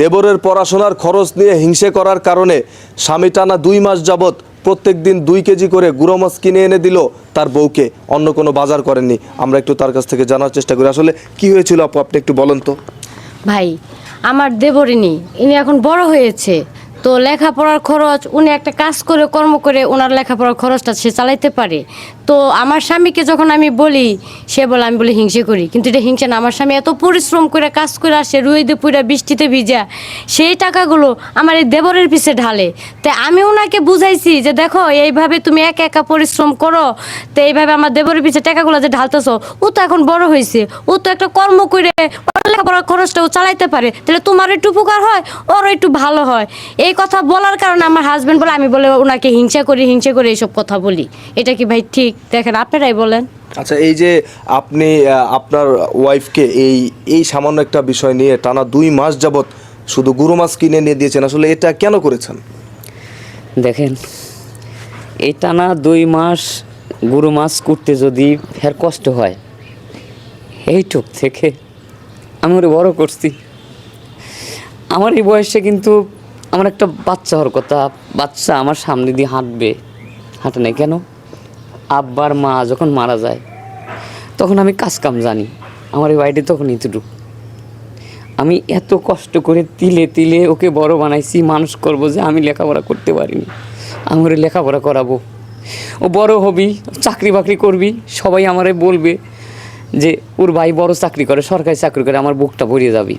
দেবরের পড়াশোনার খরচ নিয়ে হিংসে করার কারণে স্বামী টানা দুই মাস যাবৎ প্রত্যেক দিন দুই কেজি করে গুঁড়ো মাছ কিনে এনে দিল তার বউকে। অন্য কোনো বাজার করেননি। আমরা একটু তার কাছ থেকে জানার চেষ্টা করি। আসলে কি হয়েছিল আপু? আপনি একটু বলেন তো। ভাই, আমার দেবরিনী, ইনি এখন বড় হয়েছে। তো লেখাপড়ার খরচ, উনি একটা কাজ করে, কর্ম করে ওনার লেখাপড়ার খরচটা সে চালাইতে পারে। তো আমার স্বামীকে যখন আমি বলি, সে বলে, আমি বলি, হিংসে করি। কিন্তু এটা হিংসে না। আমার স্বামী এত পরিশ্রম করে, কাজ করে আসে রুইতে পুরা বৃষ্টিতে ভিজা, সেই টাকাগুলো আমার এই দেবরের পিছে ঢালে। তাই আমি ওনাকে বুঝাইছি যে, দেখো, এইভাবে তুমি একা একা পরিশ্রম করো, তো এইভাবে আমার দেবরের পিছে টাকাগুলো যে ঢালতেছো, ও তো এখন বড় হয়েছে ও তো একটা কর্ম করে লেখাপড়ার খরচটাও চালাইতে পারে। তাহলে তোমার একটু উপকার হয় ওর একটু ভালো হয়। এই কথা বলার কারণে আমার হাজবেন্ড বলে আমি বলে ওনাকে হিংসা করি হিংসা করে এইসব কথা বলি। এটা কি ভাই ঠিক? দেখেন আপনারাই বলেন। আচ্ছা এই যে আপনি আপনার ওয়াইফকে এই এই সামান্য একটা বিষয় নিয়ে টানা দুই মাস যাবৎ শুধু গুঁড়ো মাছ কিনে নিয়ে দিয়েছেন আসলে এটা কেন করেছেন? দেখেন এই টানা দুই মাস গুরু মাছ করতে যদি ফের কষ্ট হয় এইটুক থেকে আমি ওরে বড় করছি। আমার এই বয়সে কিন্তু আমার একটা বাচ্চা হওয়ার কথা। বাচ্চা আমার সামনে দিয়ে হাঁটবে। হাঁটে না কেন? আব্বার মা যখন মারা যায়, তখন আমি কাজ কাম জানি। আমার এই বাড়িতে তখন ইতুটুক আমি এত কষ্ট করে তিলে তিলে ওকে বড় বানাইছি, মানুষ করব যে আমি লেখাপড়া করতে পারিনি। আমি ওরে লেখাপড়া করাবো। ও বড় হবি, চাকরি বাকরি করবি, সবাই আমারে বলবে যে, ওর ভাই বড় চাকরি করে, সরকারি চাকরি করে, আমার বুকটা ভরিয়ে যাবি।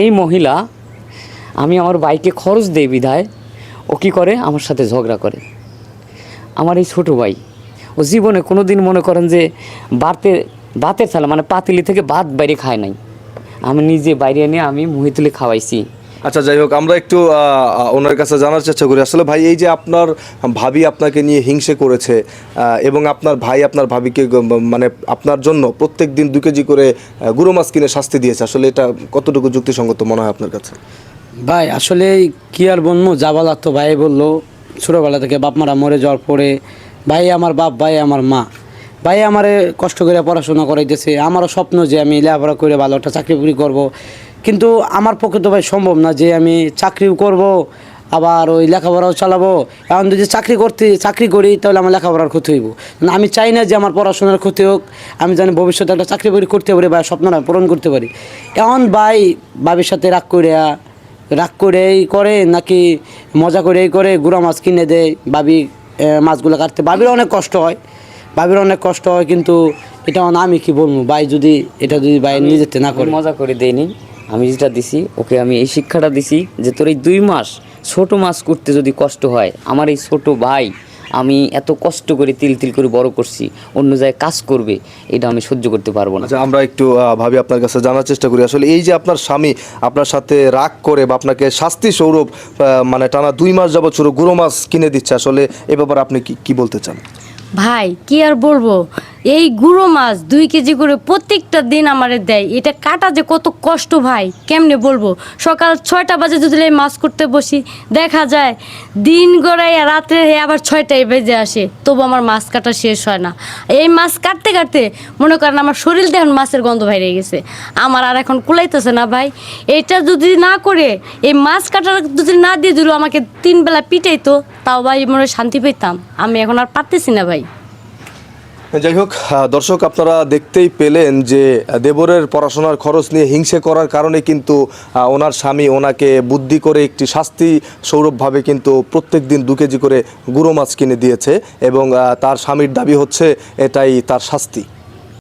এই মহিলা আমি আমার বাইকে খরচ দেই বিধায়, ও কী করে? আমার সাথে ঝগড়া করে। আমার এই ছোটো ভাই, ও জীবনে কোনো দিন মনে করেন যে বাতে ভাতের থালা মানে পাতিলি থেকে ভাত বাইরে খায় নাই। আমি নিজে বাইরে এনে আমি মুহি তুলে খাওয়াইছি। আচ্ছা যাই হোক, আমরা একটু ওনার কাছে জানার চেষ্টা করি। আসলে ভাই, এই যে আপনার ভাবি আপনাকে নিয়ে হিংসে করেছে এবং আপনার ভাই আপনার ভাবিকে মানে আপনার জন্য প্রত্যেক দিন দু কেজি করে গুঁড়ো মাছ কিনে শাস্তি দিয়েছে, আসলে এটা কতটুকু যুক্তিসঙ্গত মনে হয় আপনার কাছে? ভাই, আসলে কি আর বলব, যা তো ভাই বলল। ছোটোবেলা থেকে বাপ মারা মরে যাওয়ার পরে ভাই আমার বাপ, ভাই আমার মা। ভাই আমারে কষ্ট করে পড়াশোনা করাইতেছে। আমারও স্বপ্ন যে আমি লেখাপড়া করে ভালো একটা চাকরি বাকরি করব। কিন্তু আমার পক্ষে তো ভাই সম্ভব না যে আমি চাকরিও করব, আবার ওই লেখাপড়াও চালাবো। এখন যদি চাকরি করতে, চাকরি করি, তাহলে আমার লেখাপড়ার ক্ষতি হইব। না, আমি চাই না যে আমার পড়াশোনার ক্ষতি হোক। আমি জানি ভবিষ্যতে একটা চাকরি বাকরি করতে পারি বা স্বপ্নটা পূরণ করতে পারি। এখন ভাই বাবির সাথে রাগ করিয়া রাগ করে এই করে নাকি মজা করে এই করে গুঁড়া মাছ কিনে দেয়? বাবি মাছগুলো কাটতে। বাবির অনেক কষ্ট হয়। বাবির অনেক কষ্ট হয় কিন্তু এটা আমি কি বলব? ভাই যদি এটা যদি ভাই নিজেতে না করে। মজা করে দেয়নি আমি যেটা দিছি ওকে আমি এই শিক্ষাটা দিছি যে তোর এই দুই মাস ছোট মাছ করতে যদি কষ্ট হয় আমার এই ছোট ভাই আমি এত কষ্ট করে তিল তিল করে বড় করছি অন্য জায়গায় কাজ করবে এটা আমি সহ্য করতে পারব না। আচ্ছা আমরা একটু ভাবি আপনার কাছে জানার চেষ্টা করি। আসলে এই যে আপনার স্বামী আপনার সাথে রাগ করে বা আপনাকে শাস্তি স্বরূপ মানে টানা দুই মাস যাবৎ শুরু গুঁড়ো মাছ কিনে দিচ্ছে আসলে এ ব্যাপারে আপনি কি কি বলতে চান? ভাই কি আর বলব? এই গুঁড়ো মাছ দুই কেজি করে প্রত্যেকটা দিন আমারে দেয়। এটা কাটা যে কত কষ্ট ভাই, কেমনে বলব? সকাল ছয়টা বাজে যদি এই মাছ করতে বসি, দেখা যায় দিন গড়াইয়া রাত্রে আবার ছয়টায় বেজে আসে, তবু আমার মাছ কাটা শেষ হয় না। এই মাছ কাটতে কাটতে মনে করেন আমার শরীর দেখুন মাছের গন্ধ বাইরে গেছে। আমার আর এখন কুলাইতেছে না ভাই। এটা যদি না করে, এই মাছ কাটার যদি না দিয়ে দিল আমাকে তিন বেলা পিটাইতো, তাও ভাই মনে শান্তি পেতাম আমি এখন আর পারতেছি না ভাই। যাই হোক দর্শক, আপনারা দেখতেই পেলেন যে দেবরের পড়াশোনার খরচ নিয়ে হিংসে করার কারণে কিন্তু ওনার স্বামী ওনাকে বুদ্ধি করে একটি শাস্তি সৌরভভাবে কিন্তু প্রত্যেক দিন দু কেজি করে গুঁড়ো মাছ কিনে দিয়েছে এবং তার স্বামীর দাবি হচ্ছে, এটাই তার শাস্তি।